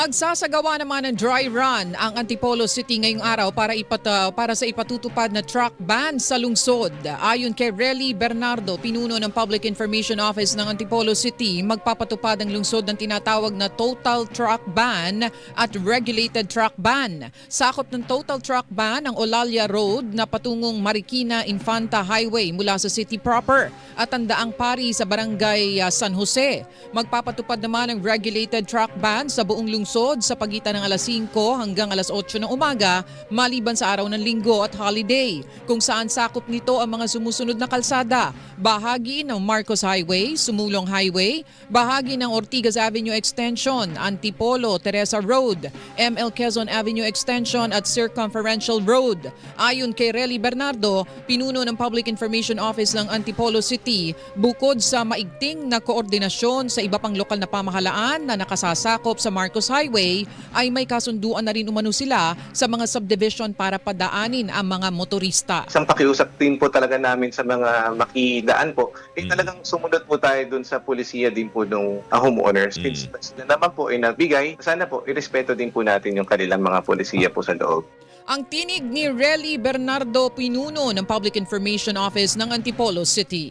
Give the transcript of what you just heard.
Magsasagawa naman ng dry run ang Antipolo City ngayong araw para, ipat, uh, para sa ipatutupad na truck ban sa lungsod. Ayon kay Relly Bernardo, pinuno ng Public Information Office ng Antipolo City, magpapatupad ang lungsod ng tinatawag na Total Truck Ban at Regulated Truck Ban. Sakop ng Total Truck Ban ang Olalia Road na patungong Marikina Infanta Highway mula sa city proper at ang daang pari sa barangay uh, San Jose. Magpapatupad naman ang Regulated Truck Ban sa buong lungsod sa pagitan ng alas 5 hanggang alas 8 ng umaga maliban sa araw ng linggo at holiday kung saan sakop nito ang mga sumusunod na kalsada. Bahagi ng Marcos Highway, Sumulong Highway, bahagi ng Ortigas Avenue Extension, Antipolo, Teresa Road, ML Quezon Avenue Extension at Circumferential Road. Ayon kay Relly Bernardo, pinuno ng Public Information Office ng Antipolo City, bukod sa maigting na koordinasyon sa iba pang lokal na pamahalaan na nakasasakop sa Marcos Highway, ay may kasunduan na rin umano sila sa mga subdivision para padaanin ang mga motorista. isang pakiusap din po talaga namin sa mga makidaan po, eh Mm. talagang sumunod po tayo dun sa polisiya din po ng homeowners. Mm. Since sila naman po ay nagbigay, sana po irespeto din po natin yung kanilang mga polisiya po sa loob. Ang tinig ni Relly Bernardo Pinuno ng Public Information Office ng Antipolo City.